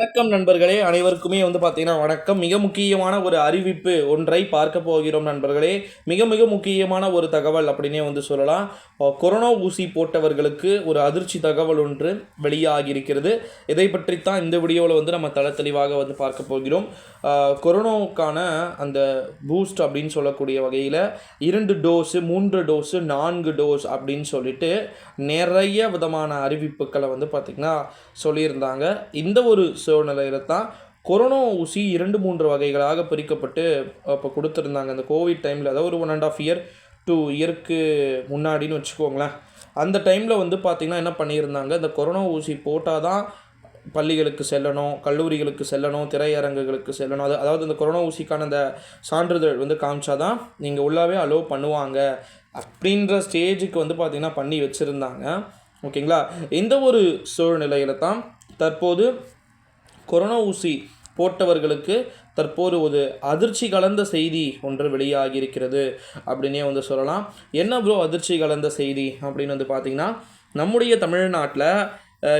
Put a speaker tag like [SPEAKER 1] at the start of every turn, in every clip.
[SPEAKER 1] வணக்கம் நண்பர்களே அனைவருக்குமே வந்து பார்த்தீங்கன்னா வணக்கம். மிக முக்கியமான ஒரு அறிவிப்பு ஒன்றை பார்க்க போகிறோம் நண்பர்களே. மிக மிக முக்கியமான ஒரு தகவல் அப்படின்னே வந்து சொல்லலாம். கொரோனா ஊசி போட்டவர்களுக்கு ஒரு அதிர்ச்சி தகவல் ஒன்று வெளியாகி இருக்கிறது இதை பற்றித்தான் இந்த வீடியோவில் வந்து நம்ம தள தெளிவாக வந்து பார்க்க போகிறோம். கொரோனாவுக்கான அந்த பூஸ்ட் அப்படின்னு சொல்லக்கூடிய வகையில் இரண்டு டோஸு மூன்று டோஸு நான்கு டோஸ் அப்படின்னு சொல்லிட்டு நிறைய விதமான அறிவிப்புகளை வந்து பார்த்திங்கன்னா சொல்லியிருந்தாங்க. இந்த ஒரு சூழ்நிலையில தான் கொரோனா ஊசி இரண்டு மூன்று வகைகளாக பிரிக்கப்பட்டு அப்போ கொடுத்துருந்தாங்க. அந்த கோவிட் டைமில் அதாவது ஒரு one and half year two இயருக்கு முன்னாடின்னு வச்சுக்கோங்களேன். அந்த டைமில் வந்து பார்த்திங்கன்னா என்ன பண்ணியிருந்தாங்க? இந்த கொரோனா ஊசி போட்டால் தான் பள்ளிகளுக்கு செல்லணும் கல்லூரிகளுக்கு செல்லணும் திரையரங்குகளுக்கு செல்லணும். அது அதாவது இந்த கொரோனா ஊசிக்கான அந்த சான்றிதழ் வந்து காமிச்சாதான் நீங்கள் உள்ளாவே அலோவ் பண்ணுவாங்க அப்படின்ற ஸ்டேஜுக்கு வந்து பார்த்திங்கன்னா பண்ணி வச்சுருந்தாங்க. ஓகேங்களா? இந்த ஒரு சூழ்நிலையில தான் தற்போது கொரோனா ஊசி போட்டவர்களுக்கு தற்போது ஒரு அதிர்ச்சி கலந்த செய்தி ஒன்று வெளியாகி இருக்கிறது அப்படின்னே வந்து சொல்லலாம். என்ன ப்ரோ அதிர்ச்சி கலந்த செய்தி அப்படின்னு வந்து பார்த்திங்கன்னா நம்முடைய தமிழ்நாட்டில்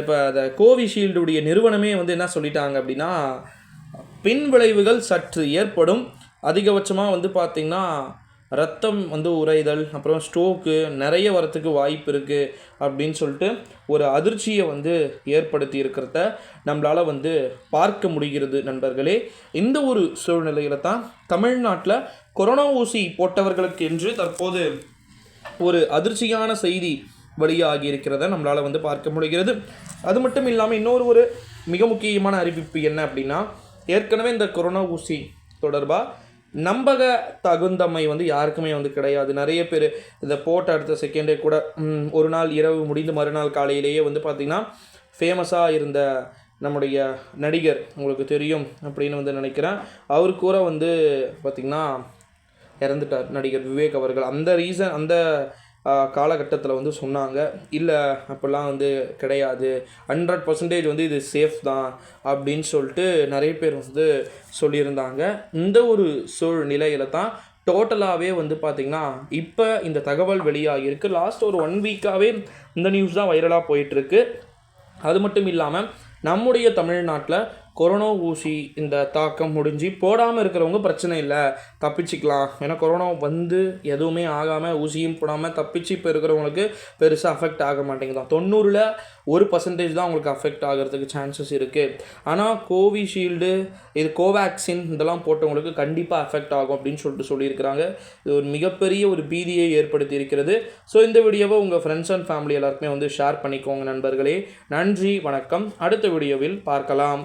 [SPEAKER 1] இப்போ அந்த கோவிஷீல்டுடைய நிறுவனமே வந்து என்ன சொல்லிட்டாங்க அப்படின்னா பின் விளைவுகள் சற்று ஏற்படும். அதிகபட்சமாக வந்து பார்த்திங்கன்னா ரத்தம் வந்து உறைதல் அப்புறம் ஸ்ட்ரோக்கு நிறைய வரத்துக்கு வாய்ப்பு இருக்குது அப்படின்னு சொல்லிட்டு ஒரு அதிர்ச்சியை வந்து ஏற்படுத்தி இருக்கிறத நம்மளால் வந்து பார்க்க முடிகிறது நண்பர்களே. இந்த ஒரு சூழ்நிலையில் தான் தமிழ்நாட்டில் கொரோனா ஊசி போட்டவர்களுக்கு என்று தற்போது ஒரு அதிர்ச்சியான செய்தி வெளியாகி இருக்கிறத நம்மளால் வந்து பார்க்க முடிகிறது. அது மட்டும் இல்லாமல் இன்னொரு ஒரு மிக முக்கியமான அறிவிப்பு என்ன அப்படின்னா ஏற்கனவே இந்த கொரோனா ஊசி தொடர்பாக நம்பக தகுந்தமை வந்து யாருக்குமே வந்து கிடையாது. நிறைய பேர் இதை போட்ட அடுத்த செகண்டே கூட ஒரு நாள் இரவு முடிந்து மறுநாள் காலையிலேயே வந்து பார்த்திங்கன்னா ஃபேமஸாக இருந்த நம்முடைய நடிகர் உங்களுக்கு தெரியும் அப்படின்னு வந்து நினைக்கிறேன். அவர் கூட வந்து பார்த்திங்கன்னா இறந்துட்டார் நடிகர் விவேக் அவர்கள். அந்த ரீசன் அந்த காலகட்டத்தில் வந்து சொன்னாங்க. இல்லை அப்போல்லாம் வந்து கிடையாது. ஹண்ட்ரட் பர்சன்டேஜ் வந்து இது சேஃப் தான் அப்படின்னு சொல்லிட்டு நிறைய பேர் வந்து சொல்லியிருந்தாங்க. இந்த ஒரு சூழ்நிலையில் தான் டோட்டலாகவே வந்து பார்த்திங்கன்னா இப்போ இந்த தகவல் வெளியாகியிருக்கு. லாஸ்ட் ஒரு ஒன் வீக்காகவே இந்த நியூஸ் தான் வைரலாக போயிட்டுருக்கு அது மட்டும் இல்லாமல் நம்முடைய தமிழ்நாட்டில் கொரோனா ஊசி இந்த தாக்கம் முடிஞ்சு போடாமல் இருக்கிறவங்க பிரச்சனை இல்லை. தப்பிச்சுக்கலாம். ஏன்னா கொரோனா வந்து எதுவுமே ஆகாமல் ஊசியும் போடாமல் தப்பிச்சு இப்போ இருக்கிறவங்களுக்கு பெருசாக அஃபெக்ட் ஆக மாட்டேங்குதான் தொண்ணூறில் ஒரு பர்சன்டேஜ் தான் அவங்களுக்கு அஃபெக்ட் ஆகிறதுக்கு சான்சஸ் இருக்குது ஆனால் கோவிஷீல்டு இது கோவேக்சின் இதெல்லாம் போட்டவங்களுக்கு கண்டிப்பாக அஃபெக்ட் ஆகும் அப்படின்னு சொல்லிட்டு சொல்லியிருக்கிறாங்க. இது ஒரு மிகப்பெரிய ஒரு பீதியை ஏற்படுத்தி இருக்கிறது. ஸோ இந்த வீடியோவை உங்கள் ஃப்ரெண்ட்ஸ் அண்ட் ஃபேமிலி எல்லாருக்குமே வந்து ஷேர் பண்ணிக்கோங்க நண்பர்களே. நன்றி வணக்கம். அடுத்த வீடியோவில் பார்க்கலாம்.